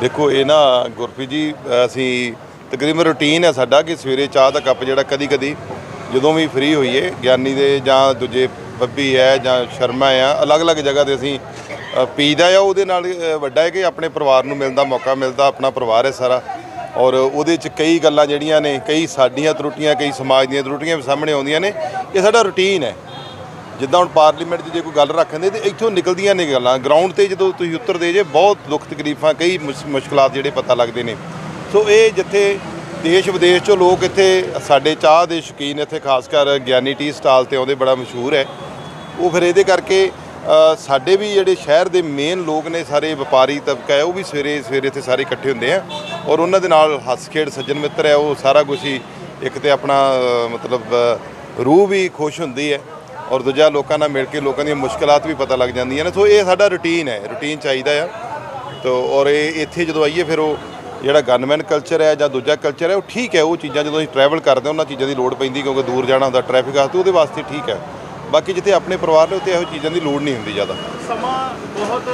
ਦੇਖੋ, ਇਹ ਨਾ ਗੁਰਪ੍ਰੀਤ ਜੀ, ਅਸੀਂ ਤਕਰੀਬਨ ਰੁਟੀਨ ਹੈ ਸਾਡਾ ਕਿ ਸਵੇਰੇ ਚਾਹ ਦਾ ਕੱਪ ਜਿਹੜਾ ਕਦੀ ਕਦੀ ਜਦੋਂ ਵੀ ਫ੍ਰੀ ਹੋਈਏ, ਗਿਆਨੀ ਦੇ ਜਾਂ ਦੂਜੇ ਬੱਬੀ ਹੈ ਜਾਂ ਸ਼ਰਮਾ ਆ ਅਲੱਗ-ਅਲੱਗ ਜਗ੍ਹਾ ਤੇ ਅਸੀਂ ਪੀਦਾ ਆ ਉਹਦੇ ਨਾਲ ਵੱਡਾ ਹੈ ਕਿ ਆਪਣੇ ਪਰਿਵਾਰ ਨੂੰ ਮਿਲਦਾ, ਮੌਕਾ ਮਿਲਦਾ, ਆਪਣਾ ਪਰਿਵਾਰ ਹੈ ਸਾਰਾ। ਔਰ ਉਹਦੇ ਚ ਕਈ ਗੱਲਾਂ ਜਿਹੜੀਆਂ ਨੇ, ਕਈ ਸਾਡੀਆਂ ਤਰੁੱਟੀਆਂ, ਕਈ ਸਮਾਜ ਦੀਆਂ ਤਰੁੱਟੀਆਂ ਵੀ ਸਾਹਮਣੇ ਆਉਂਦੀਆਂ ਨੇ। ਇਹ ਸਾਡਾ ਰੁਟੀਨ ਹੈ। ਜਿੱਦਾਂ ਹੁਣ ਪਾਰਲੀਮੈਂਟ 'ਚ ਜੇ ਕੋਈ ਗੱਲ ਰੱਖਦੇ, ਤੇ ਇੱਥੋਂ ਨਿਕਲਦੀਆਂ ਨੇ ਗੱਲਾਂ। ਗਰਾਊਂਡ ਤੇ ਜਦੋਂ ਤੁਸੀਂ ਉਤਰਦੇ ਜੇ, ਬਹੁਤ ਦੁੱਖ ਤਕਲੀਫਾਂ, ਕਈ ਮੁਸ਼- ਮੁਸ਼ਕਲਾਂ ਜਿਹੜੇ ਪਤਾ ਲੱਗਦੇ ਨੇ। ਸੋ ਇਹ ਜਿੱਥੇ ਦੇਸ਼ ਵਿਦੇਸ਼ 'ਚੋਂ ਲੋਕ ਇੱਥੇ, ਸਾਡੇ ਚਾਹ ਦੇ ਸ਼ੌਕੀਨ ਇੱਥੇ, ਖਾਸ ਕਰ ਗਿਆਨੀ ਟੀ ਸਟਾਲ ਤੇ ਆਉਂਦੇ, ਬੜਾ ਮਸ਼ਹੂਰ ਹੈ। ਉਹ ਫਿਰ ਇਹਦੇ ਕਰਕੇ ਸਾਡੇ ਵੀ ਜਿਹੜੇ ਸ਼ਹਿਰ ਦੇ ਮੇਨ ਲੋਕ ਨੇ, ਸਾਰੇ ਵਪਾਰੀ ਤਬਕਾ ਹੈ, ਉਹ ਵੀ ਸਵੇਰੇ ਸਵੇਰੇ ਇੱਥੇ ਸਾਰੇ ਇਕੱਠੇ ਹੁੰਦੇ ਆ। ਔਰ ਉਹਨਾਂ ਦੇ ਨਾਲ ਹੱਸ ਖੇਡ ਸੱਜਣ ਮਿੱਤਰ ਹੈ, ਉਹ ਸਾਰਾ ਕੁਝ ਹੀ ਇੱਕ ਤੇ ਆਪਣਾ ਮਤਲਬ ਰੂਹ ਵੀ ਖੁਸ਼ ਹੁੰਦੀ ਹੈ। ਔਰ ਦੂਜਾ ਲੋਕਾਂ ਨਾਲ ਮਿਲ ਕੇ ਲੋਕਾਂ ਦੀਆਂ ਮੁਸ਼ਕਲਾਂ ਵੀ ਪਤਾ ਲੱਗ ਜਾਂਦੀਆਂ ਨੇ। ਸੋ ਇਹ ਸਾਡਾ ਰੁਟੀਨ ਹੈ ਰੁਟੀਨ ਚਾਹੀਦਾ ਆ। ਤੋ ਔਰ ਇਹ ਇੱਥੇ ਜਦੋਂ ਆਈਏ ਫਿਰ ਉਹ ਜਿਹੜਾ ਗਨਮੈਨ ਕਲਚਰ ਹੈ ਜਾਂ ਦੂਜਾ ਕਲਚਰ ਹੈ ਉਹ ਠੀਕ ਹੈ। ਉਹ ਚੀਜ਼ਾਂ ਜਦੋਂ ਅਸੀਂ ਟਰੈਵਲ ਕਰਦੇ ਹਾਂ ਉਹਨਾਂ ਚੀਜ਼ਾਂ ਦੀ ਲੋੜ ਪੈਂਦੀ ਕਿਉਂਕਿ ਦੂਰ ਜਾਣਾ ਹੁੰਦਾ ਟ੍ਰੈਫਿਕ ਵਾਸਤੇ ਉਹਦੇ ਵਾਸਤੇ ਠੀਕ ਹੈ। ਬਾਕੀ ਜਿੱਥੇ ਆਪਣੇ ਪਰਿਵਾਰ ਨੇ ਉੱਥੇ ਇਹੋ ਚੀਜ਼ਾਂ ਦੀ ਲੋੜ ਨਹੀਂ ਹੁੰਦੀ ਜ਼ਿਆਦਾ। ਸਮਾਂ ਬਹੁਤ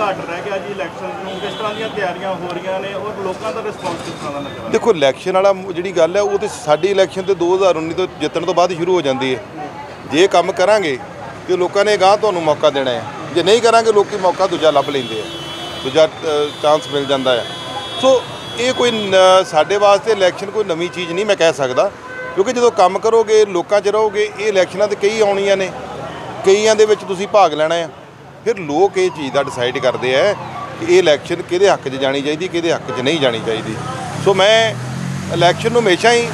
ਘੱਟ ਰਹਿ ਗਿਆ ਜੀ ਇਲੈਕਸ਼ਨ ਨੂੰ। ਕਿਸ ਤਰ੍ਹਾਂ ਦੀਆਂ ਤਿਆਰੀਆਂ ਹੋ ਰਹੀਆਂ ਨੇ ਔਰ ਲੋਕਾਂ ਦਾ ਰਿਸਪੌਂਸ ਕਿਸ ਤਰ੍ਹਾਂ ਦਾ ਲੱਗ ਰਿਹਾ? ਦੇਖੋ ਇਲੈਕਸ਼ਨ ਵਾਲਾ ਜਿਹੜੀ ਗੱਲ ਹੈ ਉਹ ਤੇ ਸਾਡੀ ਇਲੈਕਸ਼ਨ ਤੇ 2019 ਤੋਂ ਜਿੱਤਣ ਤੋਂ ਬਾਅਦ ਸ਼ੁਰੂ ਹੋ ਜਾਂਦੀ ਹੈ। ਜੇ ਕੰਮ ਕਰਾਂਗੇ ਤੇ ਲੋਕਾਂ ਨੇ ਗਾਂ ਤੁਹਾਨੂੰ ਮੌਕਾ ਦੇਣਾ ਹੈ। ਜੇ ਨਹੀਂ ਕਰਾਂਗੇ, ਲੋਕੀ ਮੌਕਾ ਦੂਜਾ ਲੱਭ ਲੈਂਦੇ ਆ। ਦੂਜਾ ਚਾਂਸ ਮਿਲ ਜਾਂਦਾ ਹੈ ਸੋ ਇਹ ਕੋਈ ਨ- ਸਾਡੇ ਵਾਸਤੇ ਇਲੈਕਸ਼ਨ ਕੋਈ ਨਵੀਂ ਚੀਜ਼ ਨਹੀਂ ਮੈਂ ਕਹਿ ਸਕਦਾ। ਕਿਉਂਕਿ ਜਦੋਂ ਕੰਮ ਕਰੋਗੇ, ਲੋਕਾਂ 'ਚ ਰਹੋਗੇ, ਇਹ ਇਲੈਕਸ਼ਨਾਂ ਤੇ ਕਈ ਆਉਣੀਆਂ ਨੇ। ਕਈਆਂ ਦੇ ਵਿੱਚ ਤੁਸੀਂ ਭਾਗ ਲੈਣਾ ਹੈ ਫਿਰ ਲੋਕ ਇਹ ਚੀਜ਼ ਦਾ ਡਿਸਾਈਡ ਕਰਦੇ ਆ ਕਿ ਇਹ ਇਲੈਕਸ਼ਨ ਕਿਹਦੇ ਹੱਕ 'ਚ ਜਾਣੀ ਚਾਹੀਦੀ, ਕਿਹਦੇ ਹੱਕ 'ਚ ਨਹੀਂ ਜਾਣੀ ਚਾਹੀਦੀ। ਸੋ ਮੈਂ ਇਲੈਕਸ਼ਨ ਨੂੰ ਹਮੇਸ਼ਾ ਹੀ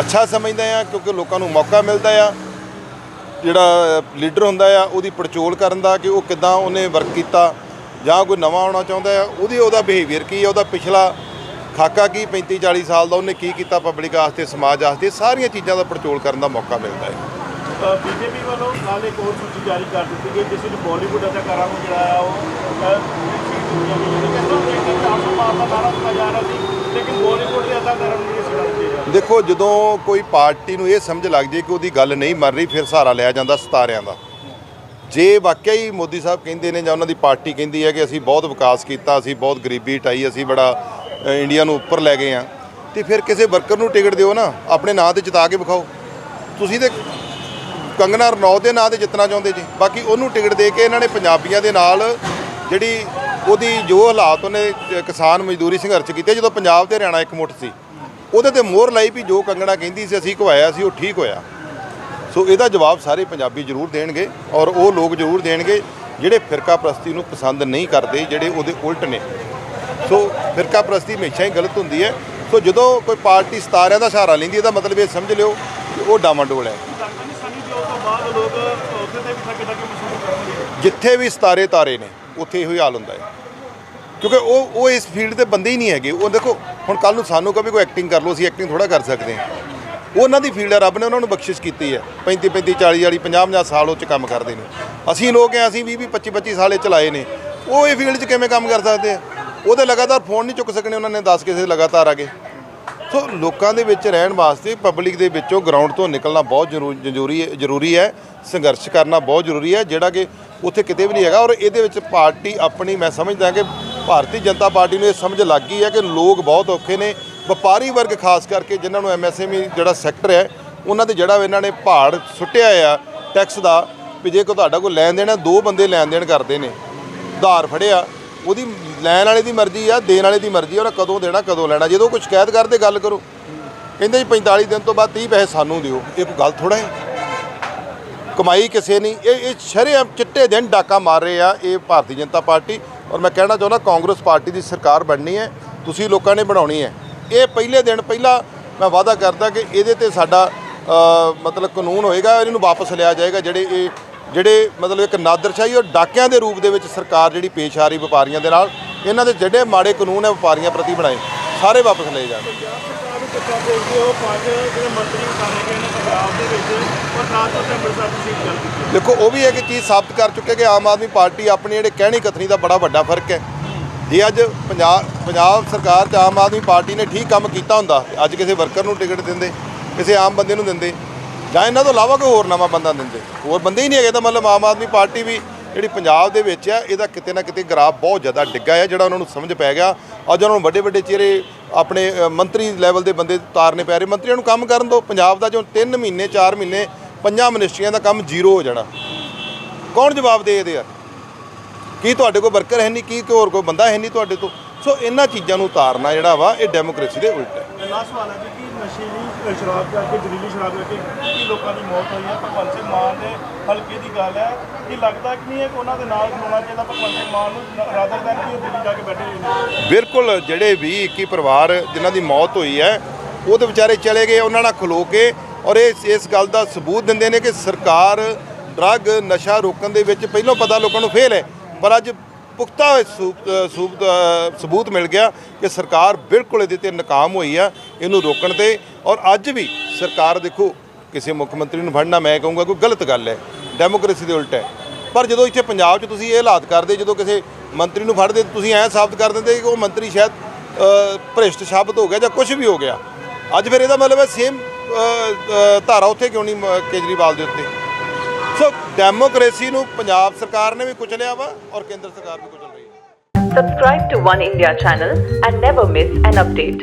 ਅੱਛਾ ਸਮਝਦਾ ਆ, ਕਿਉਂਕਿ ਲੋਕਾਂ ਨੂੰ ਮੌਕਾ ਮਿਲਦਾ ਆ। ਜਿਹੜਾ ਲੀਡਰ ਹੁੰਦਾ ਆ, ਉਹਦੀ ਪੜਚੋਲ ਕਰਨ ਦਾ ਕਿ ਉਹ ਕਿਦਾਂ ਉਹਨੇ ਵਰਕ ਕੀਤਾ ਜਾਂ ਕੋਈ ਨਵਾਂ ਆਉਣਾ ਚਾਹੁੰਦਾ ਆ, ਉਹਦੀ ਉਹਦਾ ਬਿਹੇਵੀਅਰ ਕੀ ਹੈ ਉਹਦਾ ਪਿਛਲਾ ਖਾਕਾ ਕੀ 35 40 ਸਾਲ ਦਾ ਉਹਨੇ ਕੀ ਕੀਤਾ ਪਬਲਿਕ ਵਾਸਤੇ, ਸਮਾਜ ਵਾਸਤੇ, ਸਾਰੀਆਂ ਚੀਜ਼ਾਂ ਦਾ ਪੜਚੋਲ ਕਰਨ ਦਾ ਮੌਕਾ ਮਿਲਦਾ ਹੈ। ਬੀਜੇਪੀ ਵੱਲੋਂ ਨਾਲ ਇੱਕ ਹੋਰ ਸੂਚੀ ਜਾਰੀ ਕਰ ਦਿੱਤੀ ਗਈ, ਜਿਸ ਵਿੱਚ ਬਾਲੀਵੁੱਡ ਅਦਾਕਾਰਾਂ ਨੂੰ ਜਿਹੜਾ ਆ ਉਹ ਸੀਟ ਦਿੱਤੀਆਂ ਗਈਆਂ ਨੇ। ਕਿਸ ਤਰ੍ਹਾਂ ਪਾਰ ਦਾ ਨਾਰਾ ਦਿੱਤਾ ਜਾ ਰਿਹਾ ਸੀ। ਲੇਕਿਨ ਬਾਲੀਵੁੱਡ ਦੇ ਅਦਾਕਾਰਾਂ ਨੂੰ ਨਹੀਂ ਸੀਟਾਂ ਦਿੱਤੀਆਂ ਦੇਖੋ, ਜਦੋਂ ਕੋਈ ਪਾਰਟੀ ਨੂੰ ਇਹ ਸਮਝ ਲੱਗ ਜੇ ਕਿ ਉਹਦੀ ਗੱਲ ਨਹੀਂ ਮੰਨ ਰਹੀ, ਫਿਰ ਸਹਾਰਾ ਲਿਆ ਜਾਂਦਾ ਸਤਾਰਿਆਂ ਦਾ। ਜੇ ਵਾਕਿਆ ਹੀ ਮੋਦੀ ਸਾਹਿਬ ਕਹਿੰਦੇ ਨੇ ਜਾਂ ਉਹਨਾਂ ਦੀ ਪਾਰਟੀ ਕਹਿੰਦੀ ਹੈ ਕਿ ਅਸੀਂ ਬਹੁਤ ਵਿਕਾਸ ਕੀਤਾ, ਅਸੀਂ ਬਹੁਤ ਗਰੀਬੀ ਹਟਾਈ, ਅਸੀਂ ਬੜਾ ਇੰਡੀਆ ਨੂੰ ਉੱਪਰ ਲੈ ਗਏ ਆ ਤੇ ਫਿਰ ਕਿਸੇ ਵਰਕਰ ਨੂੰ ਟਿਕਟ ਦਿਓ ਨਾ, ਆਪਣੇ ਨਾਂ ਤੇ ਜਿਤਾ ਕੇ ਵਿਖਾਓ। ਤੁਸੀਂ ਤੇ ਕੰਗਨਾ ਰਣੌਤ ਦੇ ਨਾਂ ਤੇ ਜਿੱਤਣਾ ਚਾਹੁੰਦੇ ਜੀ। ਬਾਕੀ ਉਹਨੂੰ ਟਿਕਟ ਦੇ ਕੇ ਇਹਨਾਂ ਨੇ ਪੰਜਾਬੀਆਂ ਦੇ ਨਾਲ ਜਿਹੜੀ ਉਹਦੀ ਜੋ ਹਾਲਾਤ ਉਹਨੇ ਕਿਸਾਨ ਮਜ਼ਦੂਰੀ ਸੰਘਰਸ਼ ਕੀਤੇ ਜਦੋਂ ਪੰਜਾਬ ਤੇ ਹਰਿਆਣਾ ਇੱਕ ਮੁੱਠ ਸੀ ਉਹਦੇ ਤੇ ਮੋਹਰ ਲਾਈ ਵੀ ਜੋ ਕੰਗਣਾ ਕਹਿੰਦੀ ਸੀ ਅਸੀਂ ਘਵਾਇਆ ਸੀ ਉਹ ਠੀਕ ਹੋਇਆ। ਸੋ ਇਹਦਾ ਜਵਾਬ ਸਾਰੇ ਪੰਜਾਬੀ ਜ਼ਰੂਰ ਦੇਣਗੇ ਔਰ ਉਹ ਲੋਕ ਜ਼ਰੂਰ ਦੇਣਗੇ ਜਿਹੜੇ ਫਿਰਕਾ ਪ੍ਰਸਤੀ ਨੂੰ ਪਸੰਦ ਨਹੀਂ ਕਰਦੇ ਜਿਹੜੇ ਉਹਦੇ ਉਲਟ ਨੇ। ਸੋ ਫਿਰਕਾ ਪ੍ਰਸਤੀ ਹਮੇਸ਼ਾ ਹੀ ਗਲਤ ਹੁੰਦੀ ਹੈ। ਸੋ ਜਦੋਂ ਕੋਈ ਪਾਰਟੀ ਸਤਾਰਿਆਂ ਦਾ ਸਹਾਰਾ ਲੈਂਦੀ ਇਹਦਾ ਮਤਲਬ ਇਹ ਸਮਝ ਲਿਓ ਕਿ ਉਹ ਡਾਮਾਡੋਲ ਹੈ। ਜਿੱਥੇ ਵੀ ਸਤਾਰੇ ਤਾਰੇ ਨੇ ਉੱਥੇ ਇਹੋ ਹੀ ਹਾਲ ਹੁੰਦਾ ਹੈ। ਕਿਉਂਕਿ ਉਹ ਉਹ ਇਸ ਫੀਲਡ ਦੇ ਬੰਦੇ ਹੀ ਨਹੀਂ ਹੈਗੇ। ਉਹ ਦੇਖੋ, ਹੁਣ ਕੱਲ ਨੂੰ ਸਾਨੂੰ ਕਦੇ ਕੋਈ ਐਕਟਿੰਗ ਕਰ ਲਓ, ਅਸੀਂ ਐਕਟਿੰਗ ਥੋੜਾ ਕਰ ਸਕਦੇ ਹਾਂ। ਉਹ ਉਹਨਾਂ ਦੀ ਫੀਲਡ ਹੈ, ਰੱਬ ਨੇ ਉਹਨਾਂ ਨੂੰ ਬਖਸ਼ਿਸ਼ ਕੀਤੀ ਹੈ। 35 35 40 40 50 50 ਸਾਲ ਉਹ ਚ ਕੰਮ ਕਰਦੇ ਨੇ। ਅਸੀਂ ਲੋਕ ਆ ਅਸੀਂ 20 20 25 25 ਸਾਲੇ ਚਲਾਏ ਨੇ। ਉਹ ਇਹ ਫੀਲਡ 'ਚ ਕਿਵੇਂ ਕੰਮ ਕਰ ਸਕਦੇ ਆ? ਉਹਦੇ ਲਗਾਤਾਰ ਫੋਨ ਨਹੀਂ ਚੁੱਕ ਸਕਣੇ, ਉਹਨਾਂ ਨੇ 10 ਕਿਸੇ ਲਗਾਤਾਰ ਆ ਗਏ। ਸੋ ਲੋਕਾਂ ਦੇ ਵਿੱਚ ਰਹਿਣ ਵਾਸਤੇ ਪਬਲਿਕ ਦੇ ਵਿੱਚੋਂ ਗਰਾਊਂਡ ਤੋਂ ਨਿਕਲਣਾ ਬਹੁਤ ਜ਼ਰੂ- ਜ਼ਰੂਰੀ ਜ਼ਰੂਰੀ ਹੈ। ਸੰਘਰਸ਼ ਕਰਨਾ ਬਹੁਤ ਜ਼ਰੂਰੀ ਹੈ, ਜਿਹੜਾ ਕਿ ਉੱਥੇ ਕਿਤੇ ਵੀ ਨਹੀਂ ਹੈਗਾ। ਔਰ ਇਹਦੇ ਵਿੱਚ ਪਾਰਟੀ ਆਪਣੀ, ਮੈਂ ਸਮਝਦਾ ਕਿ ਭਾਰਤੀ ਜਨਤਾ ਪਾਰਟੀ ਨੂੰ ਇਹ ਸਮਝ ਲੱਗ ਗਈ ਹੈ ਕਿ ਲੋਕ ਬਹੁਤ ਔਖੇ ਨੇ। ਵਪਾਰੀ ਵਰਗ ਖਾਸ ਕਰਕੇ ਜਿਨ੍ਹਾਂ ਨੂੰ ਐਮਐਸਐਮਈ ਜਿਹੜਾ ਸੈਕਟਰ ਹੈ, ਉਹਨਾਂ ਤੇ ਜਿਹੜਾ ਇਹਨਾਂ ਨੇ ਪਹਾੜ ਸੁੱਟਿਆ ਆ ਟੈਕਸ ਦਾ, ਵੀ ਜੇ ਕੋਈ ਤੁਹਾਡਾ ਕੋਈ ਲੈਣ ਦੇਣ ਹੈ, ਦੋ ਬੰਦੇ ਲੈਣ ਦੇਣ ਕਰਦੇ ਨੇ। ਉਧਾਰ ਫੜਿਆ ਉਹਦੀ ਲੈਣ ਵਾਲੇ ਦੀ ਮਰਜ਼ੀ ਆ, ਦੇਣ ਵਾਲੇ ਦੀ ਮਰਜ਼ੀ ਆ ਉਹਨੇ ਕਦੋਂ ਦੇਣਾ, ਕਦੋਂ ਲੈਣਾ। ਜਦੋਂ ਕੋਈ ਸ਼ਿਕਾਇਤ ਕਰਦੇ ਗੱਲ ਕਰੋ। ਕਹਿੰਦੇ ਜੀ 45 ਦਿਨ ਤੋਂ ਬਾਅਦ 30 ਪੈਸੇ ਸਾਨੂੰ ਦਿਓ। ਇਹ ਕੋਈ ਗੱਲ ਥੋੜਾ ਹੈ। ਕਮਾਈ ਕਿਸੇ ਨਹੀਂ। ਇਹ ਇਹ ਸ਼ਰੇਆਮ ਚਿੱਟੇ ਦਿਨ ਡਾਕਾ ਮਾਰ ਰਹੇ ਆ, ਇਹ ਭਾਰਤੀ ਜਨਤਾ ਪਾਰਟੀ। ਔਰ ਮੈਂ ਕਹਿਣਾ ਚਾਹੁੰਦਾ, ਕਾਂਗਰਸ ਪਾਰਟੀ ਦੀ ਸਰਕਾਰ ਬਣਨੀ ਹੈ। ਤੁਸੀਂ ਲੋਕਾਂ ਨੇ ਬਣਾਉਣੀ ਹੈ। ਇਹ ਪਹਿਲੇ ਦਿਨ, ਪਹਿਲਾਂ ਮੈਂ ਵਾਅਦਾ ਕਰਦਾ ਕਿ ਇਹਦੇ ਤੇ ਸਾਡਾ ਮਤਲਬ ਕਾਨੂੰਨ ਹੋਏਗਾ, ਇਹਨੂੰ ਵਾਪਸ ਲਿਆ ਜਾਏਗਾ, ਜਿਹੜੇ ਇਹ ਜਿਹੜੇ ਮਤਲਬ ਇੱਕ ਨਾਦਰਸ਼ਾਹੀ ਔਰ ਡਾਕਿਆਂ ਦੇ ਰੂਪ ਦੇ ਵਿੱਚ ਸਰਕਾਰ ਜਿਹੜੀ ਪੇਸ਼ ਆ ਰਹੀ ਵਪਾਰੀਆਂ ਦੇ ਨਾਲ, ਇਹਨਾਂ ਦੇ ਜਿਹੜੇ ਮਾੜੇ ਕਾਨੂੰਨ ਹੈ ਵਪਾਰੀਆਂ ਪ੍ਰਤੀ ਬਣਾਏ, ਸਾਰੇ ਵਾਪਸ ਲਏ ਜਾਣ। ਦੇਖੋ, ਉਹ ਵੀ ਇੱਕ ਚੀਜ਼ ਸਾਬਤ ਕਰ ਚੁੱਕੇ ਕਿ ਆਮ ਆਦਮੀ ਪਾਰਟੀ ਆਪਣੀ ਜਿਹੜੇ ਕਹਿਣੀ ਕਥਨੀ ਦਾ ਬੜਾ ਵੱਡਾ ਫ਼ਰਕ ਹੈ। ਜੇ ਅੱਜ ਪੰਜਾਬ ਪੰਜਾਬ ਸਰਕਾਰ ਤੇ ਆਮ ਆਦਮੀ ਪਾਰਟੀ ਨੇ ਠੀਕ ਕੰਮ ਕੀਤਾ ਹੁੰਦਾ, ਅੱਜ ਕਿਸੇ ਵਰਕਰ ਨੂੰ ਟਿਕਟ ਦਿੰਦੇ, ਕਿਸੇ ਆਮ ਬੰਦੇ ਨੂੰ ਦਿੰਦੇ ਜਾਂ ਇਹਨਾਂ ਤੋਂ ਇਲਾਵਾ ਕੋਈ ਹੋਰ ਨਵਾਂ ਬੰਦਾ ਦਿੰਦੇ? ਹੋਰ ਬੰਦੇ ਹੀ ਨਹੀਂ ਹੈਗੇ ਤਾਂ ਮਤਲਬ ਆਮ ਆਦਮੀ ਪਾਰਟੀ ਵੀ ਜਿਹੜੀ ਪੰਜਾਬ ਦੇ ਵਿੱਚ ਆ, ਇਹਦਾ ਕਿਤੇ ਨਾ ਕਿਤੇ ਗ੍ਰਾਫ ਬਹੁਤ ਜ਼ਿਆਦਾ ਡਿੱਗਾ ਹੈ ਜਿਹੜਾ ਉਹਨਾਂ ਨੂੰ ਸਮਝ ਪੈ ਗਿਆ। ਅੱਜ ਉਹਨਾਂ ਨੂੰ ਵੱਡੇ ਵੱਡੇ ਚਿਹਰੇ ਆਪਣੇ ਮੰਤਰੀ ਲੈਵਲ ਦੇ ਬੰਦੇ ਤਾਰਨੇ ਪੈ ਰਹੇ। ਮੰਤਰੀਆਂ ਨੂੰ ਕੰਮ ਕਰਨ ਦਿਓ। ਪੰਜਾਬ ਦਾ ਜੋ 3 ਮਹੀਨੇ 4 ਮਹੀਨੇ, ਪੰਜਾਂ ਮਿਨਿਸਟਰੀਆਂ ਦਾ ਕੰਮ ਜ਼ੀਰੋ ਹੋ ਜਾਣਾ। ਕੌਣ ਜਵਾਬ ਦੇ ਇਹਦੇ ਆ? ਕੀ ਤੁਹਾਡੇ ਕੋਲ ਵਰਕਰ ਹੈ ਨਹੀਂ? ਕੀ ਕੋਈ ਹੋਰ ਕੋਈ ਬੰਦਾ ਹੈ ਨਹੀਂ ਤੁਹਾਡੇ ਤੋਂ? ਸੋ ਇਹਨਾਂ ਚੀਜ਼ਾਂ ਨੂੰ ਉਤਾਰਨਾ ਜਿਹੜਾ ਵਾ, ਇਹ ਡੈਮੋਕ੍ਰੇਸੀ ਦੇ ਉਲਟ ਹੈ। ਲਾਸਟ ਸਵਾਲ ਹੈ ਜੀ ਕਿ ਨਸ਼ੀਲੀ ਸ਼ਰਾਬ ਕਰਕੇ ਜ਼ਹਿਰੀਲੀ ਸ਼ਰਾਬ ਕਰਕੇ ਕੀ ਲੋਕਾਂ ਦੀ ਮੌਤ ਹੋਈ ਹੈ। ਭਗਵੰਤ ਸਿੰਘ ਮਾਨ ਦੇ ਹਲਕੇ ਦੀ ਗੱਲ ਹੈ ਕਿ ਲੱਗਦਾ ਕਿ ਨਹੀਂ ਹੈ ਕਿ ਉਹਨਾਂ ਦੇ ਨਾਲ ਖਲੋਣਾ ਚਾਹੀਦਾ। ਭਗਵੰਤ ਸਿੰਘ ਮਾਨ ਨੂੰ ਰਾਦਰ ਦੈਨ ਕਿ ਦਿੱਲੀ ਜਾ ਕੇ ਬੈਠੇ ਹੋਏ ਬਿਲਕੁਲ, ਜਿਹੜੇ ਵੀ 21 ਪਰਿਵਾਰ ਜਿਨ੍ਹਾਂ ਦੀ ਮੌਤ ਹੋਈ ਹੈ, ਉਹ ਤੇ ਵਿਚਾਰੇ ਚਲੇ ਗਏ, ਉਹਨਾਂ ਨਾਲ ਖਲੋ ਕੇ ਔਰ ਇਸ ਇਸ ਗੱਲ ਦਾ ਸਬੂਤ ਦਿੰਦੇ ਨੇ ਕਿ ਸਰਕਾਰ ਡਰੱਗ, ਨਸ਼ਾ ਰੋਕਣ ਦੇ ਵਿੱਚ ਪਹਿਲਾਂ ਪਤਾ ਲੋਕਾਂ ਨੂੰ ਫੇਲ ਹੈ, ਪਰ ਅੱਜ ਪੁਖਤਾ ਸੂਬ- ਸੂਬ- ਸਬੂਤ ਮਿਲ ਗਿਆ ਕਿ ਸਰਕਾਰ ਬਿਲਕੁਲ ਇਹਦੇ ਤੇ ਨਾਕਾਮ ਹੋਈ ਆ, ਇਹਨੂੰ ਰੋਕਣ ਤੇ। ਔਰ ਅੱਜ ਵੀ ਸਰਕਾਰ ਦੇਖੋ, ਕਿਸੇ ਮੁੱਖ ਮੰਤਰੀ ਨੂੰ ਫੜਨਾ ਮੈਂ ਕਹੂੰਗਾ ਕੋਈ ਗਲਤ ਗੱਲ ਹੈ, ਡੈਮੋਕ੍ਰੇਸੀ ਦੇ ਉਲਟ ਹੈ। ਪਰ ਜਦੋਂ ਇੱਥੇ ਪੰਜਾਬ 'ਚ ਤੁਸੀਂ ਇਹ ਹਾਲਾਤ ਕਰਦੇ, ਜਦੋਂ ਕਿਸੇ ਮੰਤਰੀ ਨੂੰ ਫੜਦੇ, ਤੁਸੀਂ ਐਂ ਸਾਬਤ ਕਰ ਦਿੰਦੇ ਕਿ ਉਹ ਮੰਤਰੀ ਸ਼ਾਇਦ ਭ੍ਰਿਸ਼ਟ ਸ਼ਬਦ ਹੋ ਗਿਆ ਜਾਂ ਕੁਝ ਵੀ ਹੋ ਗਿਆ। ਅੱਜ ਫਿਰ ਇਹਦਾ ਮਤਲਬ ਹੈ ਸੇਮ ਧਾਰਾ ਉੱਥੇ ਕਿਉਂ ਨਹੀਂ ਕੇਜਰੀਵਾਲ ਦੇ ਉੱਤੇ? ਸੋ ਡੈਮੋਕ੍ਰੇਸੀ ਨੂੰ ਪੰਜਾਬ ਸਰਕਾਰ ਨੇ ਵੀ ਕੁਚਲਿਆ ਵਾ ਔਰ ਕੇਂਦਰ ਸਰਕਾਰ ਵੀ ਕੁਚਲ ਰਹੀ ਹੈ Subscribe to One India channel and never miss an update.